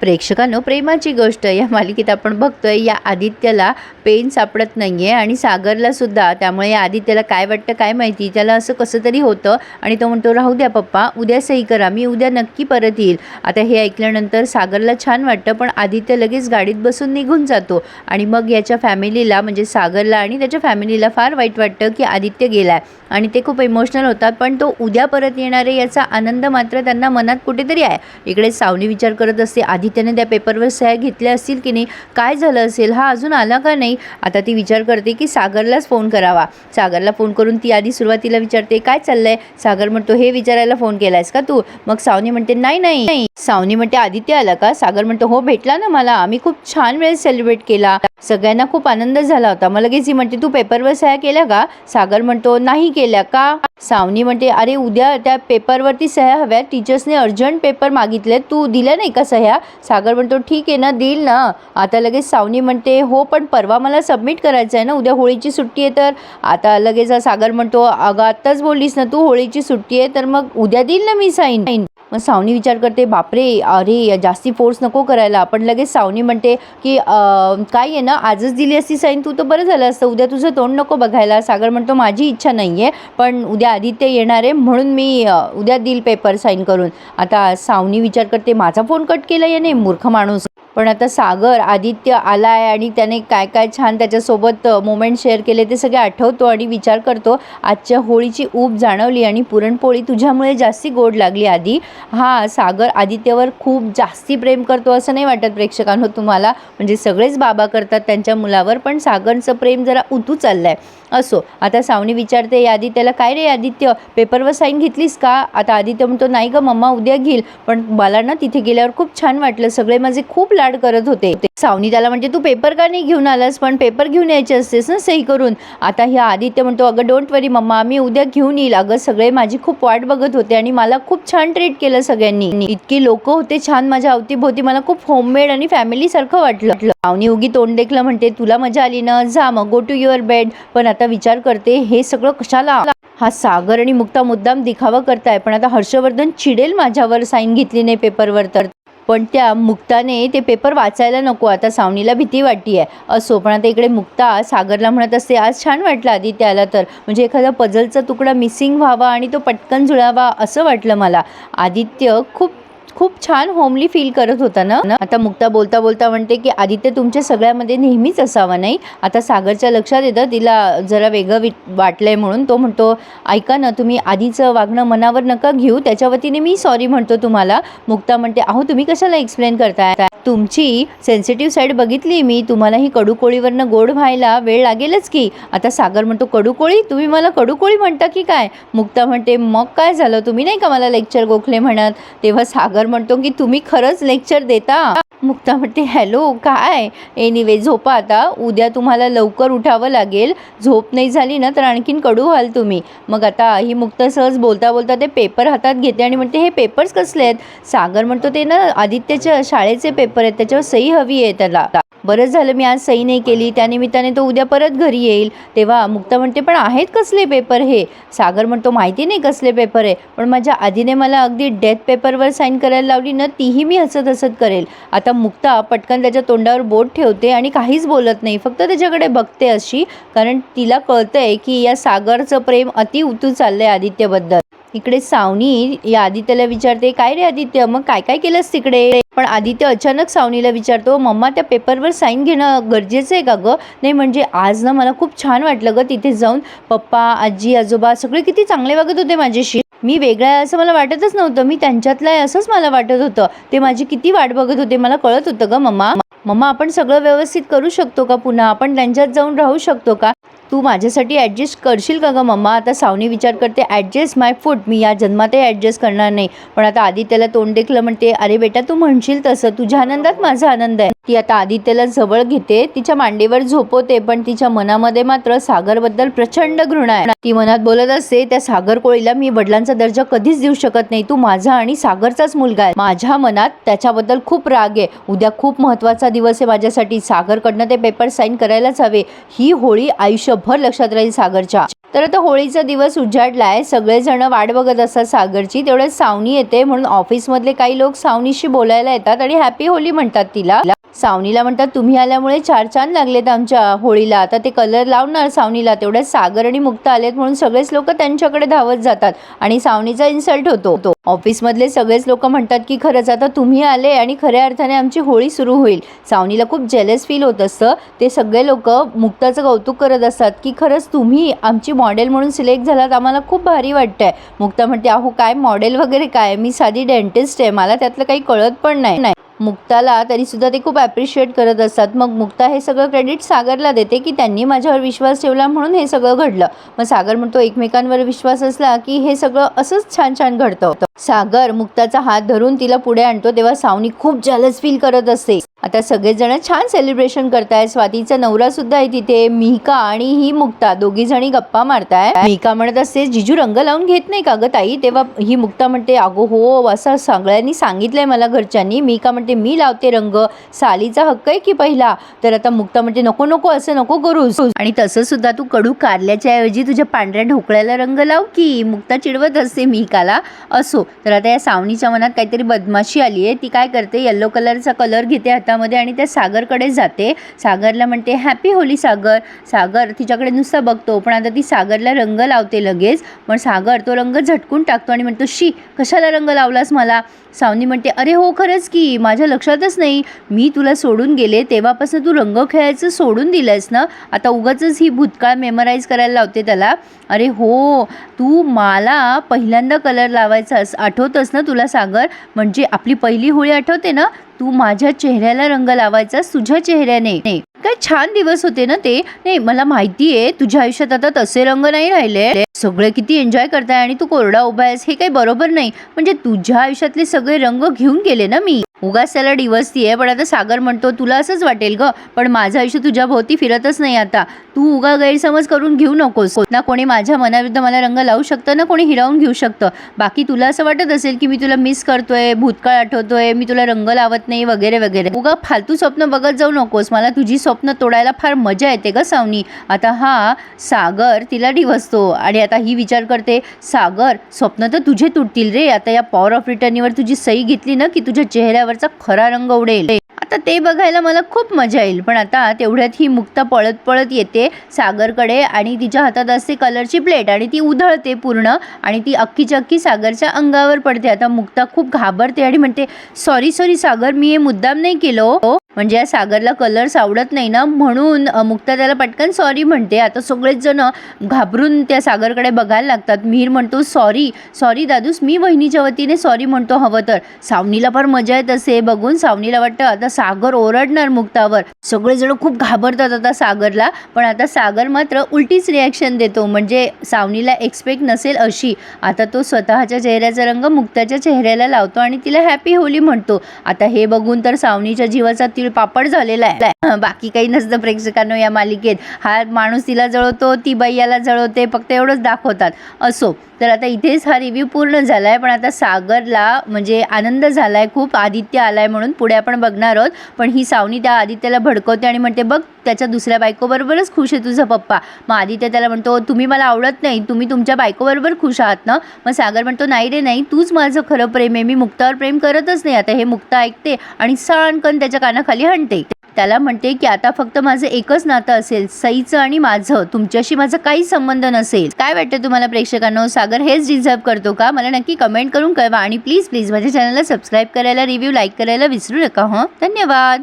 प्रेक्षकांनो प्रेमाची गोष्ट या मालिकेत आपण बघतोय या आदित्यला पेन सापडत नाही आहे आणि सागरला सुद्धा. त्यामुळे या आदित्यला काय वाटतं काय माहिती? त्याला असं कसं तरी होतं आणि तो म्हणतो राहू द्या पप्पा उद्या सही करा मी उद्या नक्की परत येईल. आता हे ऐकल्यानंतर सागरला छान वाटतं पण आदित्य लगेच गाडीत बसून निघून जातो आणि मग याच्या फॅमिलीला म्हणजे सागरला आणि त्याच्या फॅमिलीला फार वाईट वाटतं की आदित्य गेलाय. आणि ते खूप इमोशनल होतात पण तो उद्या परत येणार आहे याचा आनंद मात्र त्यांना मनात कुठेतरी आहे. इकडे सावनी विचार करत असते आदित्यने त्या पेपरवर सह्या घेतल्या असतील की नाही काय झालं असेल हा अजून आला का नाही आता ती विचार करते की सागरलाच फोन करावा. सागरला फोन करून ती आधी सुरुवातीला विचारते काय चाललंय? सागर म्हणतो हे विचारायला फोन केलायस का तू? मग सावनी म्हणते नाही नाही. नाही." सावनी म्हणते आदित्य आला का? सागर म्हणतो हो भेटला ना मला. आम्ही खूप छान वेळ सेलिब्रेट केला. सगळ्यांना खूप आनंद झाला होता. मला लगेच ही म्हणते तू पेपरवर सह्या केल्या का? सागर म्हणतो नाही केल्या का? सावनी म्हणते अरे उद्या त्या पेपरवरती सह्या हव्या टीचर्सने अर्जंट पेपर मागितले तू दिल्या नाही का सह्या? सागर म्हणतो ठीक आहे ना देईल ना. आता लगेच सावनी म्हणते हो पण परवा मला सबमिट करायचं आहे ना. उद्या होळीची सुट्टी आहे तर. आता लगेच सागर म्हणतो अगं आत्ताच बोललीस ना तू होळीची सुट्टी आहे तर मग उद्या देईल ना मी साईन? मग सावनी विचार करते बापरे अरे जास्ती फोर्स नको करायला. पण लगेच सावनी म्हणते की काय आहे ना आजच दिली असती साईन तू तर बरं झालं असतं. उद्या तुझं तोंड नको बघायला. सागर म्हणतो माझी इच्छा नाही आहे पण उद्या आदित्य येणार आहे म्हणून मी उद्या दिल पेपर साईन करून. आता सावनी विचार करते माझा फोन कट केला याने मूर्ख माणूस. पण आता सागर आदित्य आला आहे आणि त्याने काय काय छान त्याच्यासोबत मोमेंट शेअर केले ते सगळे आठवतो आणि विचार करतो. आजच्या होळीची ऊब जाणवली आणि पुरणपोळी तुझ्यामुळे जास्ती गोड लागली आधी हा सागर आदित्यवर खूप जास्ती प्रेम करतो असं नाही वाटत प्रेक्षकांनो तुम्हाला. म्हणजे सगळेच बाबा करतात त्यांच्या मुलावर पण सागरचं प्रेम जरा उतू चाललंय. असो आता सावनी विचारते या त्याला काय रे आदित्य? पेपरवर साईन घेतलीस का? आता आदित्य म्हणतो नाही ग मम्मा उद्या घेईल. पण मला ना तिथे गेल्यावर खूप छान वाटलं. सगळे माझे खूप लाड करत होते. सावनी त्याला म्हणजे तू पेपर का नाही घेऊन आलास? पण पेपर घेऊन यायचे असतेस ना सही करून. आता ह्या आदित्य म्हणतो अगं डोंट वरी मम्मा मी उद्या घेऊन येईल. अगं सगळे माझी खूप वाट बघत होते आणि मला खूप छान ट्रीट केलं सगळ्यांनी. इतकी लोक होते छान माझ्या अवतीभोवती. मला खूप होममेड आणि फॅमिली सारखं वाटलं. सावनी उगी तोंड देखलं म्हणते तुला मजा आली ना? जा मग गो टू युअर बेड पण आता विचार करते हे सगळं कशाला? हा सागर आणि मुक्ता मुद्दाम दिखावा करताय पण आता हर्षवर्धन चिडेल माझ्यावर साईन घेतली नाही पेपरवर तर. पण त्या मुक्ताने ते पेपर वाचायला नको आता सावनीला भीती वाटते आहे. असो पण आता इकडे मुक्ता सागरला म्हणत असते आज छान वाटलं आदित्याला तर. म्हणजे एखादा पझलचा तुकडा मिसिंग व्हावा आणि तो पटकन जुळावा असं वाटलं मला. आदित्य खूप खूप छान होमली फील करत होता ना? आता मुक्ता बोलता बोलता म्हणते की आदित्य तुमच्या सगळ्यामध्ये नेहमीच असावा नाही? आता सागरच्या लक्षात येतं तिला जरा वेगळं वि वाटलंय म्हणून तो म्हणतो ऐका ना तुम्ही आधीचं वागणं मनावर नका घेऊ त्याच्या वतीने मी सॉरी म्हणतो तुम्हाला. मुक्ता म्हणते अहो तुम्ही कशाला एक्सप्लेन करताय? तुमची सेन्सिटिव्ह साईड बघितली मी तुम्हाला ही कडूकोळीवरनं गोड व्हायला वेळ लागेलच की. आता सागर म्हणतो कडूकोळी? तुम्ही मला कडूकोळी म्हणता की काय? मुक्ता म्हणते मग काय झालं? तुम्ही नाही का मला लेक्चर गोखले म्हणत? तेव्हा सागर म्हणतो की तुम्ही खरंच लेक्चर देता? मुक्ता म्हणते हॅलो काय? एनिवे झोपा आता. उद्या तुम्हाला लवकर उठावं लागेल. झोप नाही झाली ना तर आणखीन कडू व्हाल तुम्ही. मग आता ही मुक्ता सहज बोलता बोलता ते पेपर हातात घेते आणि म्हणते हे पेपर्स कसले आहेत? सागर म्हणतो ते ना आदित्यच्या शाळेचे पेपर आहेत. त्याच्यावर सही हवी आहे त्याला. बरंच झालं मी आज सही नाही केली. त्यानिमित्ताने तो उद्या परत घरी येईल. तेव्हा मुक्ता म्हणते पण आहेत कसले पेपर हे? सागर म्हणतो माहिती नाही कसले पेपर आहे पण माझ्या आधीने मला अगदी डेथ पेपरवर साईन करायला लावली ना तीही मी हसत हसत करेल. आता मुक्ता पटकन त्याच्या तोंडावर बोट ठेवते आणि काहीच बोलत नाही. फक्त त्याच्याकडे बघते अशी कारण तिला कळतंय की या सागरचं प्रेम अति उतू चाललंय आदित्यबद्दल. इकडे सावनी या आदित्यला विचारते काय रे आदित्य? मग काय काय केलंस तिकडे? पण आदित्य अचानक सावनीला विचारतो मम्मा त्या पेपरवर साईन घेणं गरजेचं आहे का गं? नाही म्हणजे आज ना मला खूप छान वाटलं गं तिथे जाऊन. पप्पा आजी आजोबा सगळे किती चांगले वागत होते माझ्याशी. मी वेगळा आहे असं मला वाटतच नव्हतं. मी त्यांच्यातलं आहे असंच मला वाटत होतं. ते माझी किती वाट बघत होते मला कळत होतं ग मम्मा. मम्मा आपण सगळं व्यवस्थित करू शकतो का पुन्हा? आपण त्यांच्यात जाऊन राहू शकतो का? तू माझ्यासाठी ॲडजस्ट करशील का गं मम्मा? आता सावनी विचार करते ॲडजस्ट माय फूड मी या जन्मातही ॲडजस्ट करणार नाही. पण आता आदित्यला तोंड देखलं म्हणते अरे बेटा तू म्हणशील तसं. तुझ्या आनंदात माझा आनंद आहे. ती आता आदित्यला जवळ घेते तिच्या मांडीवर झोपवते पण तिच्या मनामध्ये मात्र सागरबद्दल प्रचंड घृणा आहे. ती मनात बोलत असते त्या सागर कोळीला मी वडिलांचा दर्जा कधीच देऊ शकत नाही. तू माझा आणि सागरचाच मुलगा आहे. माझ्या मनात त्याच्याबद्दल खूप राग आहे. उद्या खूप महत्त्वाचा दिवस आहे माझ्यासाठी. सागरकडनं ते पेपर साईन करायलाच हवे. ही होळी आयुष्य आयुष्यभर लक्षात राहील सागरच्या. तर आता होळीचा दिवस उजाडलाय. सगळेजण वाट बघत असतात सागरची. तेवढ्यात सावनी येते म्हणून ऑफिसमधले काही लोक सावनीशी बोलायला येतात आणि हॅपी होली म्हणतात तिला. सावनीला म्हणतात तुम्ही आल्यामुळे चार चांद लागलेत आमच्या होळीला. आता ते कलर लावणार सावनीला. तेवढ्यात सागर आणि मुक्त आलेत म्हणून सगळेच लोक त्यांच्याकडे धावत जातात आणि सावनीचा इन्सल्ट होतो. तो ऑफिसमधले सगळेच लोक म्हणतात की खरंच आता तुम्ही आले आणि खऱ्या अर्थाने आमची होळी सुरू होईल. सावनीला खूप जेलस फील होत असतं. ते सगळे लोक मुक्ताचं कौतुक करत असतात की खरंच तुम्ही आमची मॉडेल म्हणून सिलेक्ट झालात. आम्हाला खूप भारी वाटतंय. मुक्ता म्हणते अहो काय मॉडेल वगैरे काय? मी साधी डेंटिस्ट आहे. मला त्यातलं काही कळत पण नाही नाही. मुक्ताला तरीसुद्धा ते खूप ॲप्रिशिएट करत असतात. मग मुक्ता हे सगळं क्रेडिट सागरला देते की त्यांनी माझ्यावर विश्वास ठेवला म्हणून हे सगळं घडलं. मग सागर म्हणतो एकमेकांवर विश्वास असला की हे सगळं असंच छान छान घडतं. सागर मुक्ताचा हात धरून तिला पुढे आणतो तेव्हा सावनी खूप जलस फील करत असते. आता सगळेजण छान सेलिब्रेशन करताय स्वातीचा नवरा सुद्धा आहे तिथे. मिहिका आणि ही मुक्ता दोघी जणी गप्पा मारताय मिहिका म्हणत असते जिजू रंग लावून घेत नाही का ग ताई? तेव्हा ही मुक्ता म्हणते अगो हो असं सगळ्यांनी सांगितलंय मला घरच्यांनी. मिहिका म्हणते मी लावते रंग. सालीचा हक्क आहे की पहिला? तर आता मुक्ता म्हणते नको नको असं नको करूस. आणि तसं सुद्धा तू कडू कारल्याच्या ऐवजी तुझ्या पांढऱ्या ढोकळ्याला रंग लाव की मुक्ता चिडवत असते मिहिकाला. असो. तर आता या सावनीच्या मनात काहीतरी बदमाशी आली आहे ती काय करते? येल्लो कलरचा कलर घेते हातामध्ये आणि त्या सागरकडे जाते. सागरला म्हणते हॅपी होली सागर. सागर तिच्याकडे नुसतं बघतो पण आता ती सागरला रंग लावते लगेच. पण सागर तो रंग झटकून टाकतो आणि म्हणतो शी कशाला रंग लावलास मला? सावनी म्हणते अरे हो खरंच की माझ्या लक्षातच नाही. मी तुला सोडून गेले तेव्हापासून तू रंग खेळायचं सोडून दिलंयस ना? आता उगाच ही भूतकाळ मेमराईज करायला लावते त्याला. अरे हो तू मला पहिल्यांदा कलर लावायचास आठवतंस ना तुला सागर? म्हणजे आपली पहिली होळी आठवते ना? तू माझ्या चेहऱ्याला रंग लावायचास तुझ्या चेहऱ्याने. काय छान दिवस होते ना ते. नाही मला माहिती आहे तुझ्या आयुष्यात आता तसे रंग नाही राहिले. सगळे किती एन्जॉय करताय आणि तू कोरडा उभा आहेस हे काही बरोबर नाही. म्हणजे तुझ्या आयुष्यातले सगळे रंग घेऊन गेले ना मी. उगाच त्याला डिवसतीये पण आता सागर म्हणतो तुला असंच वाटेल ग पण माझं आयुष्य तुझ्या भोवती फिरतच नाही आता. तू उगा गैरसमज करून घेऊ नकोस. ना कोणी माझ्या मनाविरुद्ध मला रंग लावू शकतं ना कोणी हिरावून घेऊ शकतं. बाकी तुला असं वाटत असेल की मी तुला मिस करतोय भूतकाळ आठवतोय मी तुला रंग लावत नाही वगैरे वगैरे. उगा फालतू स्वप्न बघत जाऊ नकोस. मला तुझी स्वप्न तोडायला फार मजा येते ग सावनी. आता हा सागर तिला डिवसतो आणि आता ही विचार करते सागर स्वप्न तर तुझे तुटतील रे. आता या पॉवर ऑफ रिटर्नीवर तुझी सही घेतली ना की तुझ्या चेहऱ्यावर चेहऱ्यावरचा खरा रंग उडेल. आता ते बघायला मला खूप मजा येईल. पण आता तेवढ्यात ही मुक्ता पळत पळत येते सागरकडे आणि तिच्या हातात असते कलरची प्लेट आणि ती उधळते पूर्ण आणि ती अख्खीच्या अख्खी सागरच्या अंगावर पडते. आता मुक्ता खूप घाबरते आणि म्हणते सॉरी सॉरी सागर मी हे मुद्दाम नाही केलो हो." म्हणजे या सागरला कलर्स आवडत नाही ना म्हणून मुक्ता त्याला पटकन सॉरी म्हणते. आता सगळेच जण घाबरून त्या सागरकडे बघायला लागतात. मिहीर म्हणतो सॉरी सॉरी दादूस मी वहिनीच्या वतीने सॉरी म्हणतो हवं तर. सावनीला फार मजा येत असे बघून सावनीला वाटतं आता सागर ओरडणार मुक्तावर सगळेजण खूप घाबरतात आता सागरला पण आता सागर मात्र उलटीच रिॲक्शन देतो. म्हणजे सावनीला एक्सपेक्ट नसेल अशी. आता तो स्वतःच्या चेहऱ्याचा रंग मुक्ताच्या चेहऱ्याला लावतो आणि तिला हॅपी होली म्हणतो. आता हे बघून तर सावनीच्या जीवाचा तीळ पापड झालेला आहे. बाकी काही नसतं प्रेक्षकांनो या मालिकेत. हा माणूस तिला जळवतो ती बाई याला जळवते फक्त एवढंच दाखवतात. असो. तर आता इथेच हा रिव्ह्यू पूर्ण झाला आहे पण आता सागरला म्हणजे आनंद झाला आहे खूप. आदित्य आला आहे म्हणून पुढे आपण बघणार आहोत. पण ही सावनी त्या आदित्यला भडकवते आणि म्हणते बघ त्याच्या दुसऱ्या बायकोबरोबरच खुश आहे तुझा पप्पा. मग आदित्य त्याला म्हणतो तुम्ही मला आवडत नाही तुम्ही तुमच्या बायकोबरोबर खुश आहात ना? मग सागर म्हणतो नाही रे नाही तूच माझं खरं प्रेम आहे मी मुक्तावर प्रेम करतच नाही आता हे मुक्ता ऐकते आणि सणकन त्याच्या कानाखाली हणते. त्याला म्हणते की आता फक्त माझं एकच नातं असेल सईचं आणि माझं तुमच्याशी माझा काही संबंध नसेल. काय वाटतं तुम्हाला प्रेक्षकांनो? सागर हेच डिझर्व करतो का? मला नक्की कमेंट करून कळवा आणि प्लीज प्लीज माझ्या चॅनलला सबस्क्राईब करायला रिव्ह्यू लाईक करायला विसरू नका हं? धन्यवाद.